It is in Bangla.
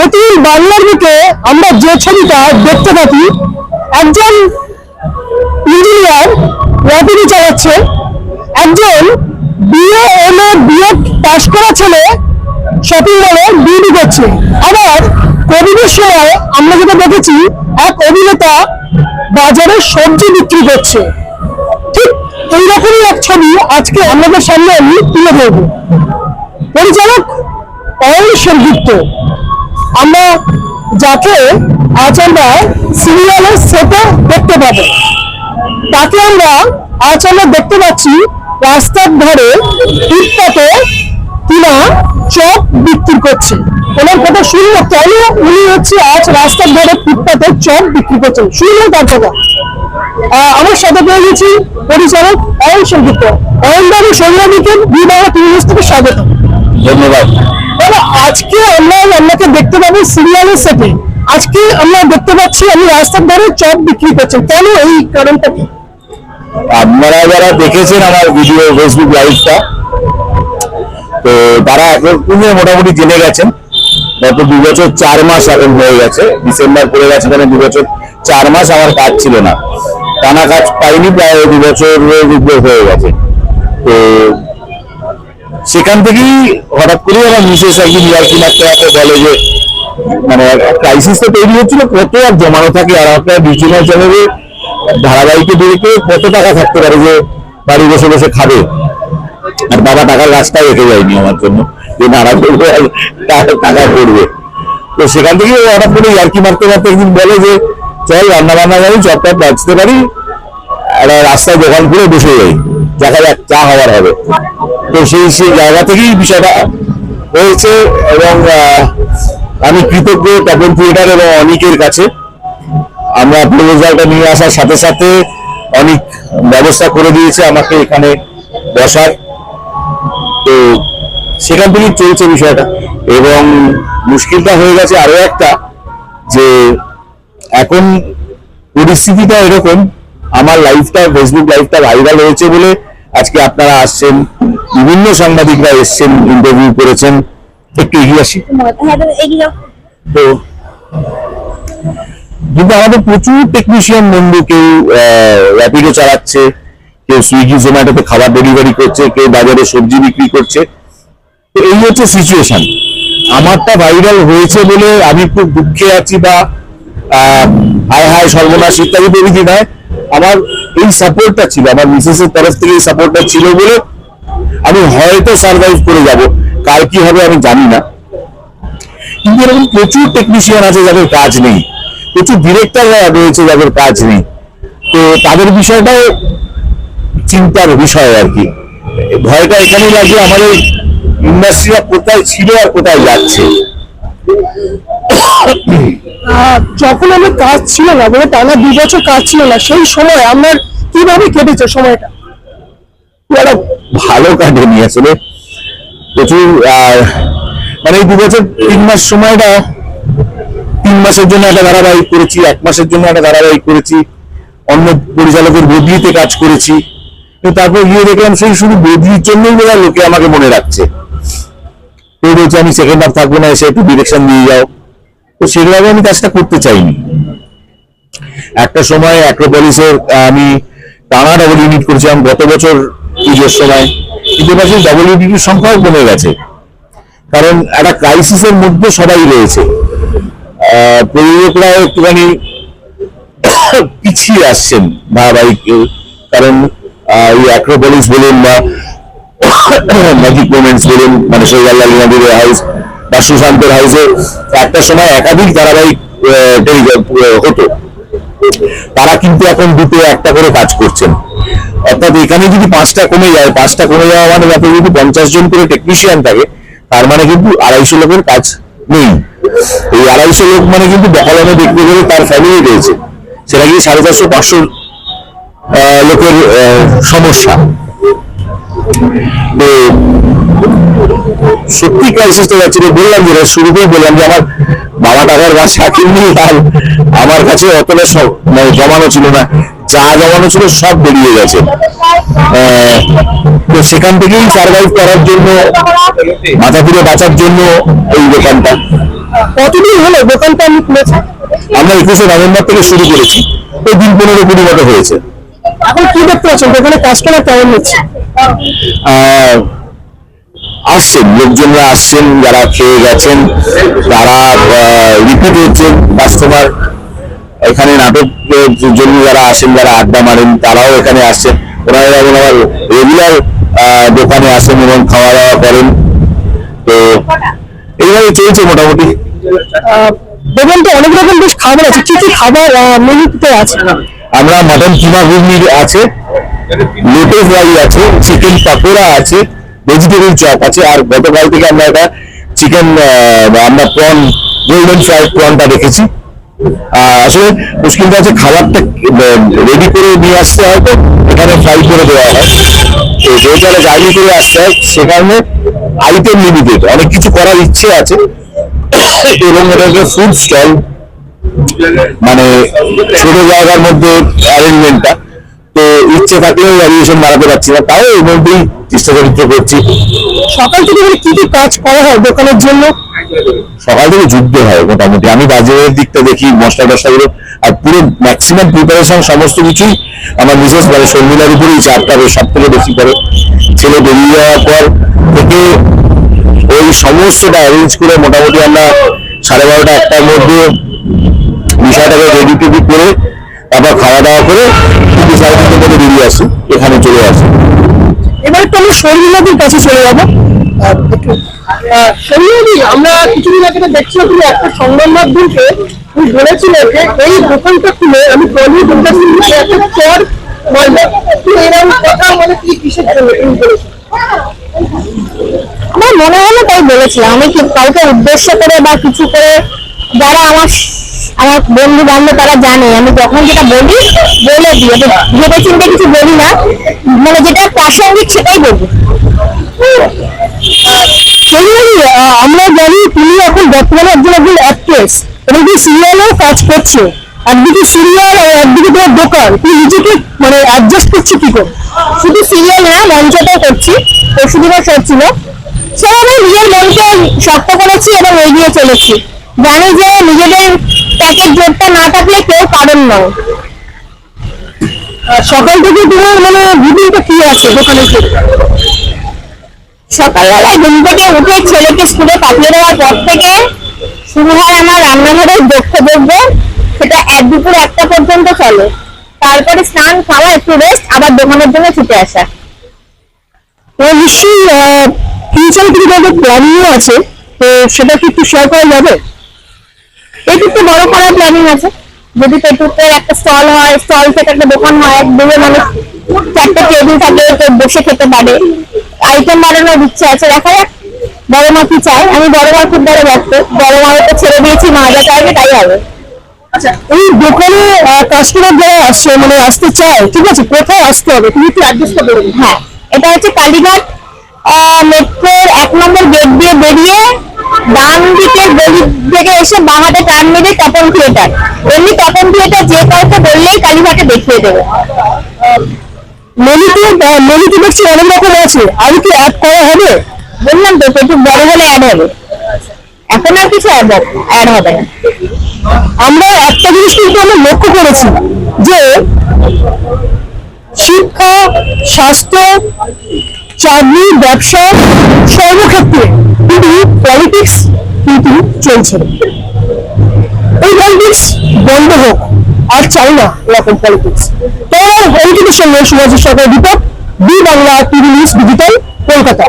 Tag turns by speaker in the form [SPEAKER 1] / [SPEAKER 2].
[SPEAKER 1] প্রতিদিন বাংলার বুকে আমরা যে ছবিটা দেখতে থাকি, একজন ইঞ্জিনিয়ার র্যাপিডি চালাচ্ছে, একজন বিএ এম এ বিএড পাশ করা ছেলে শপিং মলে ডিউটি করছে। আবার কোভিডের সময় আমরা যেটা দেখেছি, এক অভিনেতা বাজারে সবজি বিক্রি করছে। ঠিক এইরকমই এক ছবি আজকে আমাদের সামনে আমি তুলে ধরবো। পরিচালক অয়ন সেনগুপ্ত। আমরা যাকে আজ আমরা সিরিয়ালের সেটে দেখতে পাবো। তাকে আমরা আজ আমরা দেখতে পাচ্ছি রাস্তার ধারে ফুটপাতে কিনা চপ বিক্রি করছে। ওনার কথা শুনলো কেন উনি হচ্ছে আজ রাস্তার ধারে ফুটপাতে চপ বিক্রি করছেন? শুনলেন তার কথা। আমার সাথে পেয়ে গেছি পরিচালক অয়ন সেনগুপ্ত অয়ন বাবু সৌরাবিকে বিবাহ তিন থেকে স্বাগত।
[SPEAKER 2] ধন্যবাদ।
[SPEAKER 1] আজকে আমরা আপনাকে দেখতে পাবো সিরিয়ালের সেটে আজকে আমরা দেখতে পাচ্ছি আমি রাস্তার ধারে চপ বিক্রি করছেন কেন এই কারণটা কি?
[SPEAKER 2] আপনারা যারা দেখেছেন আমার ভিডিও ফেসবুক লাইভটা তো তারা এখন মোটামুটি জেনে গেছেন। গত দু বছর চার মাস এখন হয়ে গেছে। ডিসেম্বর পড়ে গেছে মানে দু বছর চার মাস আমার কাজ ছিল না। টানা কাজ পাইনি, প্রায় দু বছর হয়ে গেছে। তো সেখান থেকেই হঠাৎ করে আমার মিসেস একদিন ইয়ার্কি মারতে মারতে বলে যে মানে ক্রাইসিস তো তৈরি হচ্ছিল, কত আর জমানো থাকে আর আপনার বিজনেস চ্যানেলে ধারাবাহিকে বেরোতে কত টাকা থাকতে পারে যে বাড়ি বসে বসে খাবে? আর বাবা টাকার রাস্তা রেখে যায়নি আমার জন্য, যে নাড়া করবে আর টাকা করবে তো সেখান থেকে হঠাৎ করে ইয়ার্কি মারতে মারতে একদিন বলে যে, চল রান্না বান্না যাই চপটা বাঁচতে পারি একটা রাস্তায় দোকান খুলে বসে যাই। দেখা যাক চা হওয়ার হবে। তো সেই সেই জায়গা থেকেই বিষয়টা হয়েছে এবং আমি কৃতজ্ঞ তপন থিয়েটার এবং অনেকের কাছে। আমরা প্রপোজালটা নিয়ে আসার সাথে সাথে অনেক ব্যবস্থা করে দিয়েছে আমাকে এখানে বসার। তো সেখান থেকেই চলছে বিষয়টা। এবং মুশকিলটা হয়ে গেছে আরও একটা যে এখন পরিস্থিতিটা এরকম। আমার লাইফটা ফেসবুক লাইফটা ভাইরাল হয়েছে বলে আজকে আপনারা আসছেন, বিভিন্ন সাংবাদিকরা এসছেন ইন্টারভিউ করেছেন। একটু এগিয়ে আসি।
[SPEAKER 3] তো,
[SPEAKER 2] কিন্তু আমাদের প্রচুর টেকনিশিয়ান বন্ধু, কেউ র্যাপিডো চালাচ্ছে, কেউ সুইগি জোম্যাটোতে খাবার ডেলিভারি করছে, কেউ বাজারে সবজি বিক্রি করছে। তো এই হচ্ছে সিচুয়েশন আমারটা ভাইরাল হয়েছে বলে আমি খুব দুঃখে আছি বা হায় হায়, সর্বনাশ ইত্যাদি প্রভৃতি নয়। আমার এই সাপোর্টটা ছিল। আমার মিসেস এর তরফ থেকে এই সাপোর্টটা ছিল বলে আমি হয়তো সার্ভাইভ করে যাব। কার কি হবে আমি জানি না। কিন্তু এরকম প্রচুর টেকনিশিয়ান আছে যাদের কাজ নেই। প্রচুর ডিরেক্টর রয়েছে যাদের কাজ নেই। তো তাদের বিষয়টাও চিন্তার বিষয় আর কি। ভয়টা এখানেই লাগে, আমাদের ইন্ডাস্ট্রিটা কোথায় ছিল আর কোথায় যাচ্ছে।
[SPEAKER 1] যখন আমার কাজ ছিল না মানে টানা দুই বছর কাজ ছিল না, সেই সময় আমার কীভাবে কেটেছে সময়টা?
[SPEAKER 2] একটা ভালো কাটেনি আসলে প্রচুর মানে এই দু বছর, তিন মাস সময়টা, তিন মাসের জন্য একটা ধারাবাহিক করেছি, এক মাসের জন্য একটা ধারাবাহিক করেছি, অন্য পরিচালকের বদলিতে কাজ করেছি। তারপর গিয়ে দেখলাম সেই শুধু বদলির জন্যই বোধ লোকে আমাকে মনে রাখছে। আমি সেকেন্ড হাফ থাকব না, এসে একটু ডিরেকশন দিয়ে যাও। তো সেভাবে আমি কাজটা করতে চাইনি। একটা সময় অ্যাক্রোপলিসের আমি টানা ডবল ইউনিট করেছিলাম গত বছর পুজোর সময়। কিন্তু সেই ডবল ইউনিটের সংখ্যাও কমে গেছে। কারণ একটা ক্রাইসিসের মধ্যে সবাই রয়েছে। প্রযোজকরাও একটুখানি পিছিয়ে আসছেন ধারাবাহিক কারণ এই অ্যাক্রোপলিস বলুন বা ম্যাজিক মোমেন্টস বলুন মানে সৈয়াল্লাল নদীর হাউস বা সুশান্তের হাউসে একটা সময় একাধিক ধারাবাহিক হতো। তারা কিন্তু এখন দুটো একটা করে কাজ করছেন। অর্থাৎ এখানে যদি পাঁচটা কমে যায়, পাঁচটা কমে যাওয়া মানে যাতে যদি পঞ্চাশ জন করে টেকনিশিয়ান থাকে, তার মানে কিন্তু আড়াইশো লোকের কাজ নেই। এই আড়াইশো লোক মানে কিন্তু বকলমে দেখতে গেলে তার ফ্যামিলি রয়েছে। সেটা কি সাড়ে চারশো, পাঁচশো লোকের সমস্যা? তো সত্যি ক্রাইসিসটা যাচ্ছিল বললাম যেটা শুরুতেই বললাম যে আমার বাবা টাকার গাছ রাখেননি আর আমার কাছে অতটা সব মানে জমানো ছিল না যা জমানো ছিল সব বেরিয়ে গেছে। তো সেখান থেকেই সার্ভাইভ করার জন্য মাথা ঘুরে বাঁচার জন্য এই দোকানটা।
[SPEAKER 1] কতদিন হলো দোকানটা আমি খুলেছি?
[SPEAKER 2] আমরা একুশে নভেম্বর থেকে শুরু করেছি। তো দিন পনেরো কুড়ি মতো হয়েছে।
[SPEAKER 1] এখন কি দেখতে পাচ্ছেন? দোকানে কাস্টমার কেমন
[SPEAKER 2] আহ, আসছেন লোকজনরা আসছেন যারা খেয়ে গেছেন তারা রিপিট হচ্ছেন কাস্টমার এখানে নাটকের জন্য যারা আসেন যারা আড্ডা মারেন তারাও এখানে আসছেন। ওনারা যেমন আমার রেগুলার দোকানে আসেন এবং খাওয়া দাওয়া করেন। তো এইভাবে চলছে মোটামুটি।
[SPEAKER 1] আহ, দেখবেন তো অনেক রকম বেশ খাবার আছে। কি কি খাবার মেনুতে আছে?
[SPEAKER 2] আমরা মটন কিমা ঘুগনি আছে লোটে ফ্রাই আছে চিকেন পাকোড়া আছে ভেজিটেবল চপ আছে। আর গতকাল থেকে আমরা একটা চিকেন আমরা প্রন গোল্ডেন ফ্রাইড প্রনটা রেখেছি আসলে মুশকিলটা আছে খাবারটা রেডি করে নিয়ে আসতে হয় তো, এখানে ফ্রাই করে দেওয়া হয়। তো যেহেতু একটা জার্নি করে আসতে হয় সে কারণে আইটেম লিমিটেড অনেক কিছু করার ইচ্ছে আছে। এবং এটা একটা ফুড স্টল মানে ছোট জায়গার মধ্যে অ্যারেঞ্জমেন্টটা তো ইচ্ছে থাকলেও ভ্যারিয়েশন বাড়াতে পারছি না। তাও এর মধ্যেই চেষ্টা চরিত্র করছি।
[SPEAKER 1] সকাল থেকে মানে কি কি কাজ করা হয় দোকানের জন্য?
[SPEAKER 2] সকাল থেকে যুদ্ধ হয় মোটামুটি। আমি বাজারের দিকটা দেখি মশলা টশলাগুলো আর পুরো ম্যাক্সিমাম প্রিপারেশন সমস্ত কিছুই আমার বিশেষ মানে শর্মিলার উপরেই চাপটা সব থেকে বেশি করে। ছেলে বেরিয়ে যাওয়ার পর থেকে ওই সমস্তটা অ্যারেঞ্জ করে মোটামুটি আমরা সাড়ে বারোটা একটার মধ্যে বিষয়টাকে রেডি টেডি করে তারপর খাওয়া দাওয়া করে সাড়ে আসি এখানে চলে আসি
[SPEAKER 1] এবার তো আমরা শর্মিলাদির কাছে চলে যাব। শর্মিলাদি আমরা কিছুদিন আগে দেখছিলাম তুমি একটা সংবাদ মাধ্যমকে তুমি বলেছিলে যে এই দোকানটা খুলে আমি বলিউড ইন্ডাস্ট্রিতে একটা চর মারবো তুমি এরকম কথা মানে কি কিসের জন্য তুমি বলেছ?
[SPEAKER 3] আমার মনে হলো তাই বলেছিলাম। আমি কি কাউকে উদ্দেশ্য করে বা কিছু করে যারা আমার আমার বন্ধু বান্ধব তারা জানে আমি যখন যেটা বলি বলে দিই। ভেবে চিন্তে কিছু বলি না মানে যেটা প্রাসঙ্গিক সেটাই
[SPEAKER 1] আহ, আমরা জানি তুমি এখন বর্তমানে একজন একজন অ্যাক্ট্রেস এবং তুমি সিরিয়ালেও কাজ করছ। একদিকে সিরিয়াল আর একদিকে তোমার দোকান। তুমি নিজেকে মানে অ্যাডজাস্ট করছ কি করে?
[SPEAKER 3] শুধু সিরিয়াল না মঞ্চটাও করছি। পরশুদিনও করছিল সেভাবে নিজের মনকে শক্ত করেছি এবং এগিয়ে চলেছি। জানি যে নিজেদের প্যাকেজ জোরটা না থাকলে কেউ কারণ নয়
[SPEAKER 1] সকাল থেকে তোমার মানে রুটিনটা কি আছে ক্ষেত্রে
[SPEAKER 3] সকালবেলায় ঘুম থেকে উঠে ছেলেকে স্কুলে পাঠিয়ে দেওয়ার পর থেকে শুরু হয় আমার রান্নাঘরের দক্ষ দ্রব্য। সেটা এক দুপুর একটা পর্যন্ত চলে। তারপরে স্নান, খাওয়া, একটু রেস্ট আবার দোকানের জন্য ছুটে আসা।
[SPEAKER 1] তোমার নিশ্চয়ই ফিউচারে কিছু প্ল্যানিংও আছে। তো সেটা কি একটু শেয়ার করা যাবে?
[SPEAKER 3] পেটুককে বড় করার প্ল্যানিং আছে। যদি পেটুকের একটা স্টল হয় স্টল থেকে একটা দোকান হয় দুটো মানুষ চারটে টেবিল থাকে কেউ বসে খেতে পারে। আইটেম বাড়ানোর ইচ্ছে আছে। দেখা যাক বড় মা কি চায়। আমি বড় মা খুব বড় ব্যস্ত বড় মা তো ছেড়ে দিয়েছি মা যা চাইবে তাই হবে।
[SPEAKER 1] আচ্ছা। এই দোকানে কাস্টমার যারা আসছে মানে আসতে চায় ঠিক আছে কোথায় আসতে হবে? তুমি একটু অ্যাড্রেসটা বলে
[SPEAKER 3] হ্যাঁ। এটা হচ্ছে কালীঘাট মেট্রোর এক নম্বর গেট দিয়ে বেরিয়ে ডান দিকের গলি থেকে এসে বাঁহাতে টার্ন নেবে তপন থিয়েটার। এমনি তপন থিয়েটার যে কাউকে বললেই কালীঘাটে দেখিয়ে দেবে।
[SPEAKER 1] মেনুতে মেনুতে দেখছি অনেক রকম আছে। আর কি অ্যাড করা হবে?
[SPEAKER 3] বললাম তো, একটু বড় হলে অ্যাড হবে। এখন আর কিছু অ্যাড হবে না।
[SPEAKER 1] আমরা একটা জিনিস কিন্তু আমরা লক্ষ্য করেছি, যে শিক্ষা, স্বাস্থ্য চাকরি ব্যবসা সর্বক্ষেত্রে কিন্তু পলিটিক্স কিন্তু চলছে এই পলিটিক্স বন্ধ হোক, আর চাই না এরকম পলিটিক্স তো অঙ্কিতের সঙ্গে Subhash Sarkar Deepak B Bangla TV news digital Kolkata.